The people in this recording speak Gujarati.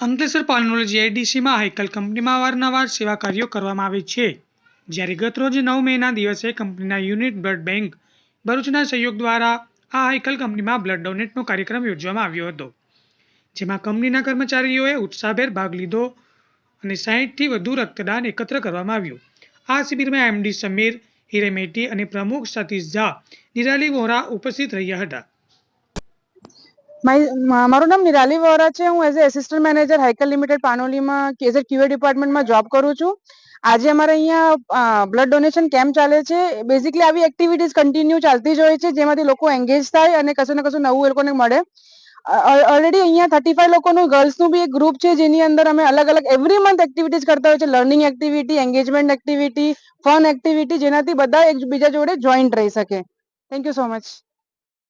અંકલેશ્વર પાલનોલ જીઆઈડીસીમાં હાઇકલ કંપનીમાં અવારનવાર સેવા કાર્યો કરવામાં આવે છે. જ્યારે ગતરોજ નવ મેના દિવસે કંપનીના યુનિટ બ્લડ બેંક ભરૂચના સહયોગ દ્વારા આ હાઇકલ કંપનીમાં બ્લડ ડોનેટનો કાર્યક્રમ યોજવામાં આવ્યો હતો. જેમાં કંપનીના કર્મચારીઓએ ઉત્સાહભેર ભાગ લીધો અને સાહીઠથી વધુ રક્તદાન એકત્ર કરવામાં આવ્યું. આ શિબિરમાં એમડી સમીર, હિરેમેટી અને પ્રમુખ સતીશ ઝા, નિરાલી વોરા ઉપસ્થિત રહ્યા હતા. મારી નામ નિરાલી વોરા છે. હું as a assistant manager Hikal limited પાનોલીમાં કેઝર ક્યુએ ડિપાર્ટમેન્ટમાં જોબ કરું છું. આજે અમારે અહીંયા બ્લડ ડોનેશન કેમ્પ ચાલે છે. બેઝિકલી આવી એક્ટિવિટીઝ કન્ટિન્યુ ચાલતી જ હોય છે, જેમાંથી લોકો એન્ગેજ થાય અને કશું ને કશું નવું એ લોકોને મળે. ઓલરેડી અહીંયા થર્ટી ફાઈવ લોકોનું ગર્લ્સનું બી એક ગ્રુપ છે, જેની અંદર અમે અલગ અલગ એવરી મંથ એક્ટિવિટીઝ કરતા હોય છે. Learning activity engagement activity fun activity જેનાથી બધા એકબીજા જોડે જોઈન્ટ રહી શકે. Thank you so much